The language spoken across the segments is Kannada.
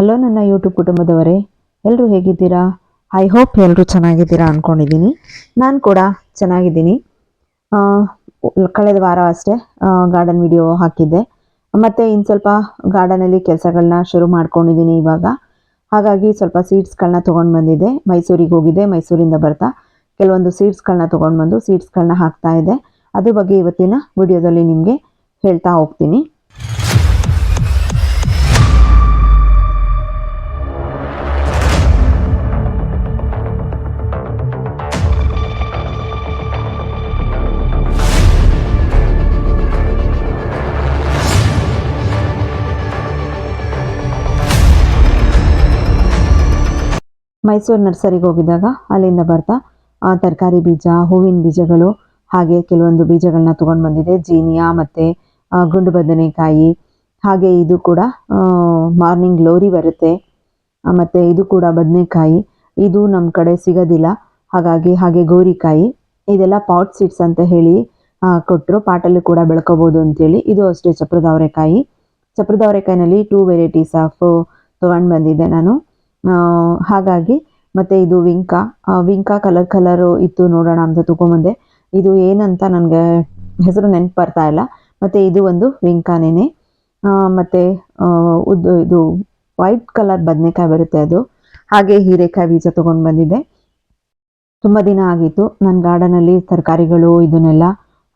ಹಲೋ ನನ್ನ ಯೂಟ್ಯೂಬ್ ಕುಟುಂಬದವರೇ ಎಲ್ಲರೂ ಹೇಗಿದ್ದೀರಾ? ಐ ಹೋಪ್ ಎಲ್ಲರೂ ಚೆನ್ನಾಗಿದ್ದೀರಾ ಅಂದ್ಕೊಂಡಿದ್ದೀನಿ ನಾನು ಕೂಡ ಚೆನ್ನಾಗಿದ್ದೀನಿ. ಕಳೆದ ವಾರ ಅಷ್ಟೇ ಗಾರ್ಡನ್ ವಿಡಿಯೋ ಹಾಕಿದ್ದೆ. ಮತ್ತು ಇನ್ನು ಸ್ವಲ್ಪ ಗಾರ್ಡನಲ್ಲಿ ಕೆಲಸಗಳನ್ನ ಶುರು ಮಾಡ್ಕೊಂಡಿದ್ದೀನಿ ಇವಾಗ. ಹಾಗಾಗಿ ಸ್ವಲ್ಪ ಸೀಡ್ಸ್ಗಳನ್ನ ತೊಗೊಂಡು ಬಂದಿದ್ದೆ. ಮೈಸೂರಿಗೆ ಹೋಗಿದ್ದೆ, ಮೈಸೂರಿಂದ ಬರ್ತಾ. ಕೆಲವೊಂದು ಸೀಡ್ಸ್ಗಳನ್ನ ತೊಗೊಂಡು ಬಂದು ಸೀಡ್ಸ್ಗಳನ್ನ ಹಾಕ್ತಾ ಇದ್ದೆ. ಅದ್ರ ಬಗ್ಗೆ ಇವತ್ತಿನ ವಿಡಿಯೋದಲ್ಲಿ ನಿಮಗೆ ಹೇಳ್ತಾ ಹೋಗ್ತೀನಿ. ಮೈಸೂರು ನರ್ಸರಿಗೆ ಹೋಗಿದ್ದಾಗ ಅಲ್ಲಿಂದ ಬರ್ತಾ ತರಕಾರಿ ಬೀಜ, ಹೂವಿನ ಬೀಜಗಳು ಹಾಗೆ ಕೆಲವೊಂದು ಬೀಜಗಳನ್ನ ತೊಗೊಂಡು ಬಂದಿದೆ. ಜೀನಿಯಾ ಮತ್ತು ಗುಂಡು ಬದನೆಕಾಯಿ. ಹಾಗೆ ಇದು ಕೂಡ ಮಾರ್ನಿಂಗ್ ಗ್ಲೋರಿ ಬರುತ್ತೆ. ಮತ್ತು ಇದು ಕೂಡ ಬದನೆಕಾಯಿ. ಇದು ನಮ್ಮ ಕಡೆ ಸಿಗೋದಿಲ್ಲ. ಹಾಗಾಗಿ ಹಾಗೆ ಗೋರಿಕಾಯಿ. ಇದೆಲ್ಲ ಪಾಟ್ ಸೀಡ್ಸ್ ಅಂತ ಹೇಳಿ ಕೊಟ್ಟರು ಪಾಟಲ್ಲಿ ಕೂಡ ಬೆಳ್ಕೋಬೋದು ಅಂತೇಳಿ. ಇದು ಅಷ್ಟೇ ಚಪ್ರದ ಅವರೆಕಾಯಿ ಚಪ್ರದ ಟೂ ವೆರೈಟೀಸ್ ಆಫ್ ತೊಗೊಂಡು ಬಂದಿದ್ದೆ ನಾನು. ಹಾಗಾಗಿ ಮತ್ತೆ ಇದು ವಿಂಕಾ ವಿಂಕಾ ಕಲರ್ ಕಲರು ಇತ್ತು ನೋಡೋಣ ಅಂತ ತಗೊಂಬಂದೆ ಇದು ಏನಂತ ನನಗೆ ಹೆಸರು ನೆನಪು ಬರ್ತಾ ಇಲ್ಲ. ಮತ್ತು ಇದು ಒಂದು ವಿಂಕಾನೇನೆ ಮತ್ತೆ ಉದ್ದು ಇದು ವೈಟ್ ಕಲರ್ ಬದನೆಕಾಯಿ ಬರುತ್ತೆ ಅದು. ಹಾಗೆ ಹೀರೆಕಾಯಿ ಬೀಜ ತೊಗೊಂಡು ಬಂದಿದ್ದೆ. ತುಂಬ ದಿನ ಆಗಿತ್ತು. ನನ್ನ ಗಾರ್ಡನಲ್ಲಿ ತರಕಾರಿಗಳು ಇದನ್ನೆಲ್ಲ,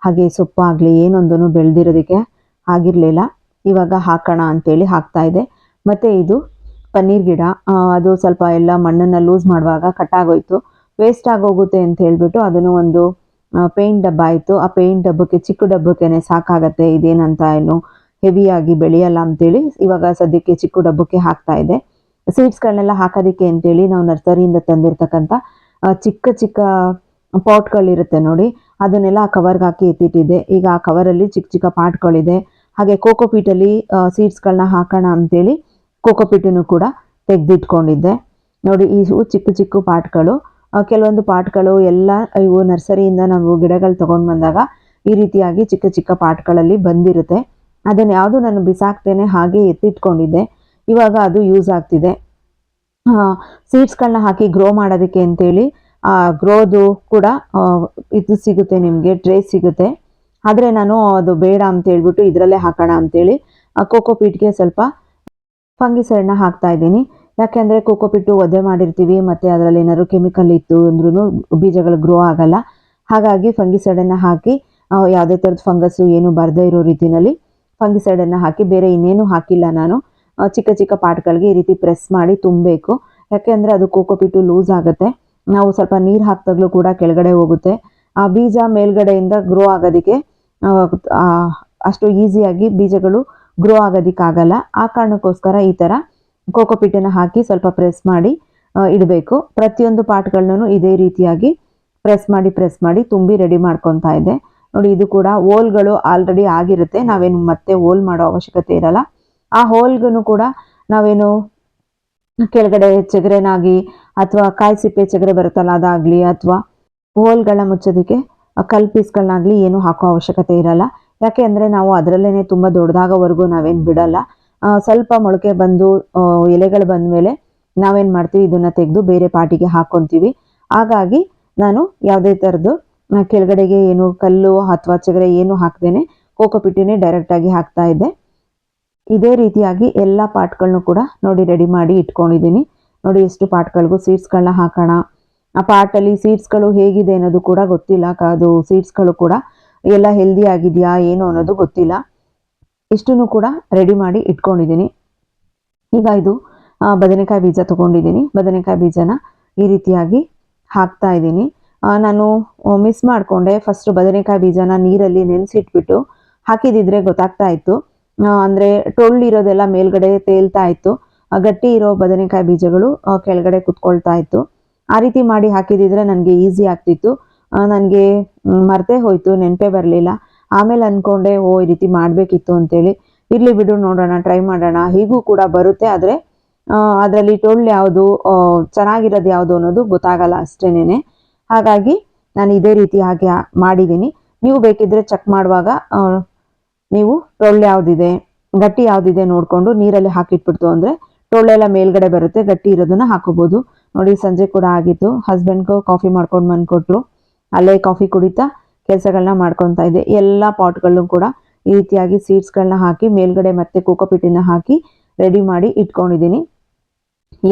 ಹಾಗೆ ಸೊಪ್ಪು ಆಗಲಿ ಏನೊಂದನ್ನು ಬೆಳೆದಿರೋದಕ್ಕೆ ಆಗಿರಲಿಲ್ಲ. ಇವಾಗ ಹಾಕೋಣ ಅಂತೇಳಿ ಹಾಕ್ತಾ ಇದೆ ಮತ್ತು ಇದು ಪನ್ನೀರ್ ಗಿಡ ಅದು ಸ್ವಲ್ಪ ಎಲ್ಲ ಮಣ್ಣನ್ನು ಲೂಸ್ ಮಾಡುವಾಗ ಕಟ್ಟಾಗೋಯ್ತು. ವೇಸ್ಟ್ ಆಗೋಗುತ್ತೆ ಅಂತ ಹೇಳಿಬಿಟ್ಟು ಅದನ್ನು ಒಂದು ಪೇಂಟ್ ಡಬ್ಬ ಆಯಿತು. ಆ ಪೇಂಟ್ ಡಬ್ಬಕ್ಕೆ, ಚಿಕ್ಕ ಡಬ್ಬಕ್ಕೆ ಸಾಕಾಗತ್ತೆ, ಇದೇನಂತ ಏನು ಹೆವಿಯಾಗಿ ಬೆಳೆಯಲ್ಲ ಅಂತೇಳಿ ಇವಾಗ ಸದ್ಯಕ್ಕೆ ಚಿಕ್ಕ ಡಬ್ಬಕ್ಕೆ ಹಾಕ್ತಾ ಇದೆ. ಸೀಡ್ಸ್ಗಳನ್ನೆಲ್ಲ ಹಾಕೋದಕ್ಕೆ ಅಂತೇಳಿ ನಾವು ನರ್ಸರಿಯಿಂದ ತಂದಿರ್ತಕ್ಕಂಥ ಚಿಕ್ಕ ಚಿಕ್ಕ ಪಾಟ್ಗಳಿರುತ್ತೆ ನೋಡಿ. ಅದನ್ನೆಲ್ಲ ಆ ಕವರ್ಗೆ ಹಾಕಿ ಎತ್ತಿಟ್ಟಿದೆ. ಈಗ ಆ ಕವರಲ್ಲಿ ಚಿಕ್ಕ ಚಿಕ್ಕ ಪಾಟ್ಗಳಿದೆ. ಹಾಗೆ ಕೋಕೋಪೀಟಲ್ಲಿ ಸೀಡ್ಸ್ಗಳನ್ನ ಹಾಕೋಣ ಅಂತೇಳಿ ಕೋಕೋಪೀಟನ್ನು ಕೂಡ ತೆಗೆದಿಟ್ಕೊಂಡಿದ್ದೆ. ನೋಡಿ ಇವು ಚಿಕ್ಕ ಚಿಕ್ಕ ಪಾಟ್ಗಳು ಕೆಲವೊಂದು ಪಾಟ್ಗಳು ಎಲ್ಲ ಇವು ನರ್ಸರಿಯಿಂದ ನಾವು ಗಿಡಗಳು ತೊಗೊಂಡು ಬಂದಾಗ ಈ ರೀತಿಯಾಗಿ ಚಿಕ್ಕ ಚಿಕ್ಕ ಪಾಟ್ಗಳಲ್ಲಿ ಬಂದಿರುತ್ತೆ. ಅದನ್ನು ಯಾವುದು ನಾನು ಬಿಸಾಕ್ತೇನೆ ಹಾಗೆ ಎತ್ತಿಟ್ಕೊಂಡಿದ್ದೆ. ಇವಾಗ ಅದು ಯೂಸ್ ಆಗ್ತಿದೆ. ಸೀಡ್ಸ್ಗಳನ್ನ ಹಾಕಿ ಗ್ರೋ ಮಾಡೋದಕ್ಕೆ ಅಂತೇಳಿ, ಆ, ಗ್ರೋದು ಕೂಡ ಇದು ಸಿಗುತ್ತೆ ನಿಮಗೆ, ಟ್ರೇ ಸಿಗುತ್ತೆ. ಆದರೆ ನಾನು ಅದು ಬೇಡ ಅಂತ ಹೇಳ್ಬಿಟ್ಟು ಇದರಲ್ಲೇ ಹಾಕೋಣ ಅಂತೇಳಿ ಕೋಕೋಪೀಟ್ಗೆ ಸ್ವಲ್ಪ ಫಂಗಿಸೈಡ್ನ ಹಾಕ್ತಾ ಇದ್ದೀನಿ. ಯಾಕೆಂದರೆ ಕೋಕೋಪಿಟ್ಟು ಒದ್ದೆ ಮಾಡಿರ್ತೀವಿ, ಮತ್ತು ಅದರಲ್ಲಿ ಏನಾದರೂ ಕೆಮಿಕಲ್ ಇತ್ತು ಅಂದ್ರೂ ಬೀಜಗಳು ಗ್ರೋ ಆಗಲ್ಲ. ಹಾಗಾಗಿ ಫಂಗಿಸೈಡನ್ನು ಹಾಕಿ ಯಾವುದೇ ಥರದ ಫಂಗಸ್ಸು ಏನು ಬರದೇ ಇರೋ ರೀತಿಯಲ್ಲಿ ಫಂಗಿಸೈಡನ್ನು ಹಾಕಿ, ಬೇರೆ ಇನ್ನೇನು ಹಾಕಿಲ್ಲ ನಾನು. ಚಿಕ್ಕ ಚಿಕ್ಕ ಪಾಟ್ಗಳಿಗೆ ಈ ರೀತಿ ಪ್ರೆಸ್ ಮಾಡಿ ತುಂಬಬೇಕು. ಯಾಕೆಂದರೆ ಅದು ಕೋಕೋಪಿಟ್ಟು ಲೂಸ್ ಆಗುತ್ತೆ. ನಾವು ಸ್ವಲ್ಪ ನೀರು ಹಾಕಿದಾಗಲೂ ಕೂಡ ಕೆಳಗಡೆ ಹೋಗುತ್ತೆ. ಆ ಬೀಜ ಮೇಲ್ಗಡೆಯಿಂದ ಗ್ರೋ ಆಗೋದಕ್ಕೆ ಅಷ್ಟು ಈಸಿಯಾಗಿ ಬೀಜಗಳು ಗ್ರೋ ಆಗೋದಕ್ಕಾಗಲ್ಲ. ಆ ಕಾರಣಕ್ಕೋಸ್ಕರ ಈ ಥರ ಕೋಕೋಪಿಟ್ಟನ್ನು ಹಾಕಿ ಸ್ವಲ್ಪ ಪ್ರೆಸ್ ಮಾಡಿ ಇಡಬೇಕು. ಪ್ರತಿಯೊಂದು ಪಾಟ್ಗಳನ್ನೂ ಇದೇ ರೀತಿಯಾಗಿ ಪ್ರೆಸ್ ಮಾಡಿ ಪ್ರೆಸ್ ಮಾಡಿ ತುಂಬಿ ರೆಡಿ ಮಾಡ್ಕೊತಾ ಇದೆ. ನೋಡಿ, ಇದು ಕೂಡ ಹೋಲ್ಗಳು ಆಲ್ರೆಡಿ ಆಗಿರುತ್ತೆ. ನಾವೇನು ಮತ್ತೆ ಹೋಲ್ ಮಾಡೋ ಅವಶ್ಯಕತೆ ಇರಲ್ಲ. ಆ ಹೋಲ್ಗೂ ಕೂಡ ನಾವೇನು ಕೆಳಗಡೆ ಚಗರೆನಾಗಿ ಅಥವಾ ಕಾಯಿ ಸಿಪ್ಪೆ ಚಗರೆ ಬರುತ್ತಲ್ಲ, ಅದಾಗಲಿ ಅಥವಾ ಹೋಲ್ಗಳ ಮುಚ್ಚೋದಕ್ಕೆ ಕಲ್ ಪೀಸ್ಗಳನ್ನಾಗಲಿ ಏನು ಹಾಕೋ ಅವಶ್ಯಕತೆ ಇರಲ್ಲ. ಯಾಕೆ ಅಂದರೆ ನಾವು ಅದರಲ್ಲೇ ತುಂಬ ದೊಡ್ಡದಾಗೋವರೆಗೂ ನಾವೇನು ಬಿಡಲ್ಲ. ಸ್ವಲ್ಪ ಮೊಳಕೆ ಬಂದು ಎಲೆಗಳು ಬಂದ ಮೇಲೆ ನಾವೇನು ಮಾಡ್ತೀವಿ, ಇದನ್ನು ತೆಗೆದು ಬೇರೆ ಪಾಟಿಗೆ ಹಾಕ್ಕೊತೀವಿ ಹಾಗಾಗಿ ನಾನು ಯಾವುದೇ ಥರದ್ದು ಕೆಳಗಡೆಗೆ ಏನು ಕಲ್ಲು ಅಥವಾ ಚಗರೆ ಏನು ಹಾಕ್ದೇನೆ ಕೋಕೋಪಿಟ್ಟಿನೇ ಡೈರೆಕ್ಟಾಗಿ ಹಾಕ್ತಾ ಇದ್ದೆ. ಇದೇ ರೀತಿಯಾಗಿ ಎಲ್ಲ ಪಾಟ್ಗಳನ್ನೂ ಕೂಡ ನೋಡಿ ರೆಡಿ ಮಾಡಿ ಇಟ್ಕೊಂಡಿದ್ದೀನಿ. ನೋಡಿ ಎಷ್ಟು ಪಾಟ್ಗಳಿಗೂ ಸೀಡ್ಸ್ಗಳನ್ನ ಹಾಕೋಣ. ಆ ಪಾಟಲ್ಲಿ ಸೀಡ್ಸ್ಗಳು ಹೇಗಿದೆ ಅನ್ನೋದು ಕೂಡ ಗೊತ್ತಿಲ್ಲ. ಅದು ಸೀಡ್ಸ್ಗಳು ಕೂಡ ಎಲ್ಲ ಹೆಲ್ದಿ ಆಗಿದೆಯಾ, ಏನು ಅನ್ನೋದು ಗೊತ್ತಿಲ್ಲ. ಇಷ್ಟನ್ನು ಕೂಡ ರೆಡಿ ಮಾಡಿ ಇಟ್ಕೊಂಡಿದ್ದೀನಿ. ಈಗ ಇದು ಬದನೆಕಾಯಿ ಬೀಜ ತೊಗೊಂಡಿದ್ದೀನಿ. ಬದನೆಕಾಯಿ ಬೀಜನ ಈ ರೀತಿಯಾಗಿ ಹಾಕ್ತಾ ಇದ್ದೀನಿ. ನಾನು ಮಿಸ್ ಮಾಡಿಕೊಂಡೆ. ಫಸ್ಟ್ ಬದನೆಕಾಯಿ ಬೀಜನ ನೀರಲ್ಲಿ ನೆನೆಸಿಟ್ಬಿಟ್ಟು ಹಾಕಿದಿದ್ರೆ ಗೊತ್ತಾಗ್ತಾ ಇತ್ತು. ಅಂದರೆ ಟೊಳ್ಳಿರೋದೆಲ್ಲ ಮೇಲ್ಗಡೆ ತೇಲ್ತಾ ಇತ್ತು. ಗಟ್ಟಿ ಇರೋ ಬದನೆಕಾಯಿ ಬೀಜಗಳು ಕೆಳಗಡೆ ಕುತ್ಕೊಳ್ತಾ ಇತ್ತು. ಆ ರೀತಿ ಮಾಡಿ ಹಾಕಿದಿದ್ರೆ ನನಗೆ ಈಸಿ ಆಗ್ತಿತ್ತು. ನನಗೆ ಮರ್ತೇ ಹೋಯ್ತು, ನೆನಪೇ ಬರಲಿಲ್ಲ. ಆಮೇಲೆ ಅಂದ್ಕೊಂಡೆ ಓ, ಈ ರೀತಿ ಮಾಡಬೇಕಿತ್ತು ಅಂತೇಳಿ. ಇರಲಿ ಬಿಡು, ನೋಡೋಣ ಟ್ರೈ ಮಾಡೋಣ. ಹೀಗೂ ಕೂಡ ಬರುತ್ತೆ, ಆದರೆ ಅದರಲ್ಲಿ ಟೊಳ್ಳು ಯಾವುದು ಚೆನ್ನಾಗಿರೋದು ಯಾವುದು ಅನ್ನೋದು ಗೊತ್ತಾಗಲ್ಲ ಅಷ್ಟೇನೆ ಹಾಗಾಗಿ, ನಾನು ಇದೇ ರೀತಿ ಹಾಗೆ ಮಾಡಿದ್ದೀನಿ. ನೀವು ಬೇಕಿದ್ರೆ ಚೆಕ್ ಮಾಡುವಾಗ ನೀವು ಟೊಳ್ಳು ಯಾವುದಿದೆ, ಗಟ್ಟಿ ಯಾವುದಿದೆ ನೋಡಿಕೊಂಡು ನೀರಲ್ಲಿ ಹಾಕಿಟ್ಬಿಡ್ತು ಅಂದರೆ ಟೊಳ್ಳೆಲ್ಲ ಮೇಲ್ಗಡೆ ಬರುತ್ತೆ, ಗಟ್ಟಿ ಇರೋದನ್ನ ಹಾಕೋಬೋದು. ನೋಡಿ, ಸಂಜೆ ಕೂಡ ಆಗಿತ್ತು. ಹಸ್ಬೆಂಡ್ಗೂ ಕಾಫಿ ಮಾಡ್ಕೊಂಡು ಬಂದ್ಕೊಟ್ರು ಅಲ್ಲೇ ಕಾಫಿ ಕುಡಿತಾ ಕೆಲಸಗಳನ್ನ ಮಾಡ್ಕೊತಾ ಇದ್ದೆ. ಎಲ್ಲ ಪಾಟ್ಗಳನ್ನು ಕೂಡ ಈ ರೀತಿಯಾಗಿ ಸೀಡ್ಸ್ಗಳನ್ನ ಹಾಕಿ ಮೇಲ್ಗಡೆ ಮತ್ತೆ ಕೋಕೋಪಿಟ್ಟಿನ ಹಾಕಿ ರೆಡಿ ಮಾಡಿ ಇಟ್ಕೊಂಡಿದ್ದೀನಿ.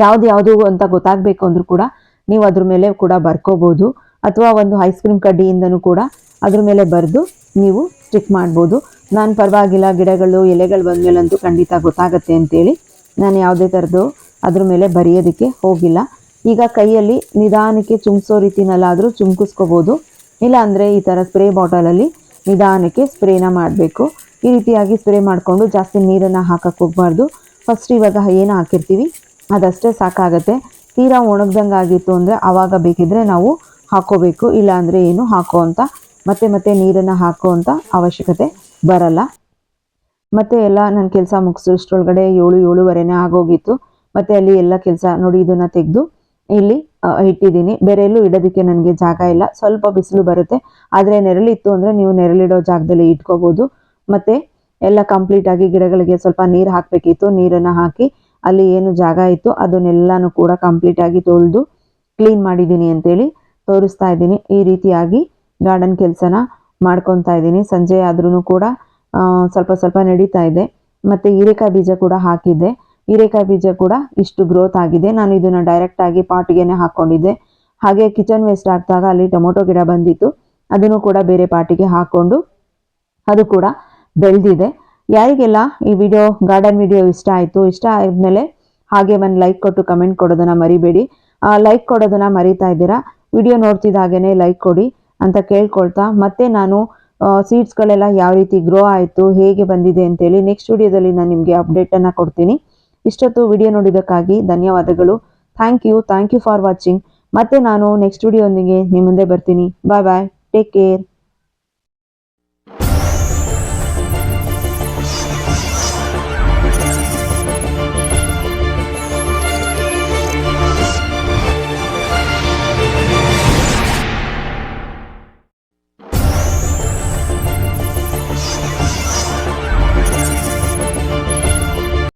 ಯಾವ್ದು ಯಾವುದು ಅಂತ ಗೊತ್ತಾಗಬೇಕು ಅಂದ್ರೂ ಕೂಡ ನೀವು ಅದ್ರ ಮೇಲೆ ಕೂಡ ಬರ್ಕೋಬಹುದು ಅಥವಾ ಒಂದು ಐಸ್ ಕ್ರೀಮ್ ಕಡ್ಡಿಯಿಂದನೂ ಕೂಡ ಅದ್ರ ಮೇಲೆ ಬರೆದು ನೀವು ಸ್ಟಿಕ್ ಮಾಡ್ಬೋದು. ನಾನು ಪರವಾಗಿಲ್ಲ, ಗಿಡಗಳು, ಎಲೆಗಳು ಬಂದಮೇಲಂತೂ ಖಂಡಿತ ಗೊತ್ತಾಗತ್ತೆ ಅಂತೇಳಿ ನಾನು ಯಾವುದೇ ಥರದ್ದು ಅದ್ರ ಮೇಲೆ ಬರೆಯೋದಕ್ಕೆ ಹೋಗಿಲ್ಲ. ಈಗ ಕೈಯಲ್ಲಿ ನಿಧಾನಕ್ಕೆ ಚುಮ್ಸೋ ರೀತಿನಲ್ಲಾದರೂ ಚುಮ್ಕಿಸ್ಕೋಬೋದು. ಇಲ್ಲಾಂದರೆ ಈ ಥರ ಸ್ಪ್ರೇ ಬಾಟಲಲ್ಲಿ ನಿಧಾನಕ್ಕೆ ಸ್ಪ್ರೇನ ಮಾಡಬೇಕು. ಈ ರೀತಿಯಾಗಿ ಸ್ಪ್ರೇ ಮಾಡಿಕೊಂಡು ಜಾಸ್ತಿ ನೀರನ್ನು ಹಾಕಕ್ಕೆ ಹೋಗಬಾರ್ದು. ಫಸ್ಟ್ ಇವಾಗ ಏನು ಹಾಕಿರ್ತೀವಿ? ಅದಷ್ಟೇ ಸಾಕಾಗತ್ತೆ. ತೀರಾ ಒಣಗ್ದಂಗೆ ಆಗಿತ್ತು ಅಂದರೆ ಆವಾಗ ಬೇಕಿದ್ದರೆ ನಾವು ಹಾಕೋಬೇಕು. ಇಲ್ಲಾಂದರೆ ಏನು ಹಾಕೋ ಅಂತ, ಮತ್ತೆ ಮತ್ತೆ ನೀರನ್ನು ಹಾಕೋ ಅಂತ ಅವಶ್ಯಕತೆ ಬರಲ್ಲ. ಮತ್ತೆ ಎಲ್ಲ ನನ್ನ ಕೆಲಸ ಮುಗಿಸೋಷ್ಟ್ರೊಳಗಡೆ ಏಳು ಏಳುವರೆನೇ ಆಗೋಗಿತ್ತು. ಮತ್ತೆ ಅಲ್ಲಿ ಎಲ್ಲ ಕೆಲಸ ನೋಡಿ ಇದನ್ನು ತೆಗೆದು ಇಲ್ಲಿ ಇಟ್ಟಿದ್ದೀನಿ. ಬೇರೆ ಎಲ್ಲೂ ಇಡೋದಕ್ಕೆ ನನಗೆ ಜಾಗ ಇಲ್ಲ. ಸ್ವಲ್ಪ ಬಿಸಿಲು ಬರುತ್ತೆ. ಆದರೆ ನೆರಳಿತ್ತು ಅಂದರೆ ನೀವು ನೆರಳಿಡೋ ಜಾಗದಲ್ಲಿ ಇಟ್ಕೋಬೋದು. ಮತ್ತೆ ಎಲ್ಲ ಕಂಪ್ಲೀಟ್ ಆಗಿ ಗಿಡಗಳಿಗೆ ಸ್ವಲ್ಪ ನೀರು ಹಾಕಬೇಕಿತ್ತು. ನೀರನ್ನು ಹಾಕಿ ಅಲ್ಲಿ ಏನು ಜಾಗ ಇತ್ತು ಅದನ್ನೆಲ್ಲಾನು ಕೂಡ ಕಂಪ್ಲೀಟ್ ಆಗಿ ತೊಳೆದು ಕ್ಲೀನ್ ಮಾಡಿದ್ದೀನಿ ಅಂತೇಳಿ ತೋರಿಸ್ತಾ ಇದ್ದೀನಿ. ಈ ರೀತಿಯಾಗಿ ಗಾರ್ಡನ್ ಕೆಲಸನ ಮಾಡ್ಕೊತಾ ಇದ್ದೀನಿ. ಸಂಜೆ ಆದ್ರೂ ಕೂಡ ಸ್ವಲ್ಪ ಸ್ವಲ್ಪ ನಡೀತಾ ಇದೆ. ಮತ್ತು ಹೀರೆಕಾಯಿ ಬೀಜ ಕೂಡ ಹಾಕಿದ್ದೆ. ಹೀರೆಕಾಯಿ ಬೀಜ ಕೂಡ ಇಷ್ಟು ಗ್ರೋತ್ ಆಗಿದೆ. ನಾನು ಇದನ್ನು ಡೈರೆಕ್ಟಾಗಿ ಪಾಟಿಗೆನೆ ಹಾಕ್ಕೊಂಡಿದ್ದೆ ಹಾಗೆ ಕಿಚನ್ ವೇಸ್ಟ್ ಆಗ್ದಾಗ ಅಲ್ಲಿ ಟೊಮೊಟೊ ಗಿಡ ಬಂದಿತ್ತು. ಅದನ್ನು ಕೂಡ ಬೇರೆ ಪಾಟಿಗೆ ಹಾಕ್ಕೊಂಡು ಅದು ಕೂಡ ಬೆಳೆದಿದೆ. ಯಾರಿಗೆಲ್ಲ ಈ ವಿಡಿಯೋ ಗಾರ್ಡನ್ ವಿಡಿಯೋ ಇಷ್ಟ ಆಯಿತು, ಇಷ್ಟ ಆದಮೇಲೆ ಹಾಗೆ ಒಂದು ಲೈಕ್ ಕೊಟ್ಟು ಕಮೆಂಟ್ ಕೊಡೋದನ್ನು ಮರಿಬೇಡಿ. ಲೈಕ್ ಕೊಡೋದನ್ನು ಮರಿತಾ ಇದ್ದೀರಾ? ವಿಡಿಯೋ ನೋಡ್ತಿದ್ದಾಗೇ ಲೈಕ್ ಕೊಡಿ ಅಂತ ಕೇಳ್ಕೊಳ್ತಾ ಮತ್ತೆ ನಾನು ಸೀಡ್ಸ್ಗಳೆಲ್ಲ ಯಾವ ರೀತಿ ಗ್ರೋ ಆಯಿತು, ಹೇಗೆ ಬಂದಿದೆ ಅಂತೇಳಿ ನೆಕ್ಸ್ಟ್ ವಿಡಿಯೋದಲ್ಲಿ ನಾನು ನಿಮಗೆ ಅಪ್ಡೇಟನ್ನು ಕೊಡ್ತೀನಿ. ಇಷ್ಟೊತ್ತು ವಿಡಿಯೋ ನೋಡಿದ್ದಕ್ಕಾಗಿ ಧನ್ಯವಾದಗಳು. Thank you thank you for watching ಮತ್ತೆ ನಾನು ನೆಕ್ಸ್ಟ್ ವಿಡಿಯೋದೊಂದಿಗೆ ನಿಮ್ಮ ಮುಂದೆ ಬರ್ತೀನಿ. ಬಾಯ್ ಬಾಯ್ ಟೇಕ್ ಕೇರ್